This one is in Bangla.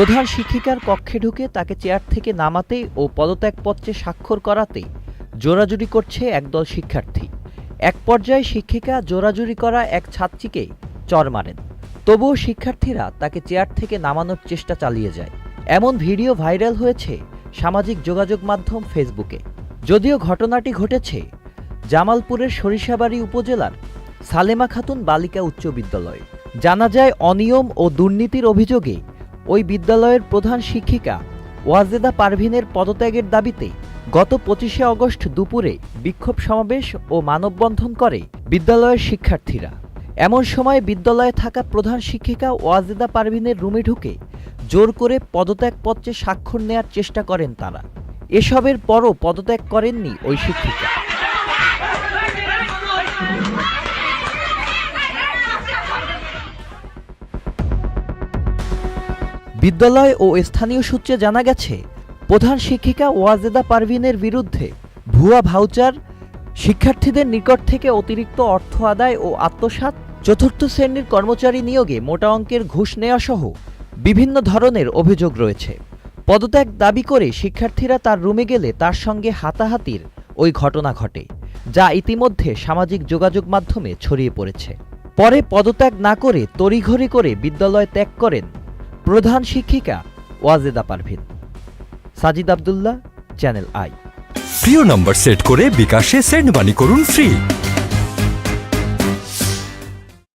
প্রধান শিক্ষিকার কক্ষে ঢুকে তাকে চেয়ার থেকে নামাতে ও পদত্যাগপত্রে স্বাক্ষর করাতে জোরাজুরি করছে একদল শিক্ষার্থী। এক পর্যায়ে শিক্ষিকা জোরাজুরি করা এক ছাত্রীকে চর মারেন। তবুও শিক্ষার্থীরা তাকে চেয়ার থেকে নামানোর চেষ্টা চালিয়ে যায়। এমন ভিডিও ভাইরাল হয়েছে সামাজিক যোগাযোগ মাধ্যম ফেসবুকে। যদিও ঘটনাটি ঘটেছে, জামালপুরের সরিষাবাড়ি উপজেলার সালেমা খাতুন বালিকা উচ্চ বিদ্যালয়ে। জানা যায়, অনিয়ম ও দুর্নীতির অভিযোগে ওই বিদ্যালয়ের প্রধান শিক্ষিকা ওয়াজেদা পারভিনের পদত্যাগের দাবিতে গত পঁচিশে অগস্ট দুপুরে বিক্ষোভ সমাবেশ ও মানববন্ধন করে বিদ্যালয়ের শিক্ষার্থীরা। এমন সময় বিদ্যালয়ে থাকা প্রধান শিক্ষিকা ওয়াজেদা পারভিনের রুমে ঢুকে জোর করে পদত্যাগপত্রে স্বাক্ষর নেয়ার চেষ্টা করেন তারা। এসবের পরও পদত্যাগ করেননি ওই শিক্ষিকা। বিদ্যালয় ও স্থানীয় সূত্রে জানা গেছে, প্রধান শিক্ষিকা ওয়াজেদা পারভিনের বিরুদ্ধে ভুয়া ভাউচার, শিক্ষার্থীদের নিকট থেকে অতিরিক্ত অর্থ আদায় ও আত্মসাৎ, চতুর্থ শ্রেণির কর্মচারী নিয়োগে মোটা অঙ্কের ঘুষ নেওয়া সহ বিভিন্ন ধরনের অভিযোগ রয়েছে। পদত্যাগ দাবি করে শিক্ষার্থীরা তার রুমে গেলে তার সঙ্গে হাতাহাতির ওই ঘটনা ঘটে, যা ইতিমধ্যে সামাজিক যোগাযোগ মাধ্যমে ছড়িয়ে পড়েছে। পরে পদত্যাগ না করে তড়িঘড়ি করে বিদ্যালয় ত্যাগ করেন প্রধান শিক্ষিকা Wajeda Parvin. Sajid Abdullah, channel I. প্রিয় নম্বর সেট করে বিকাশে সেন্ড মানি করুন ফ্রি।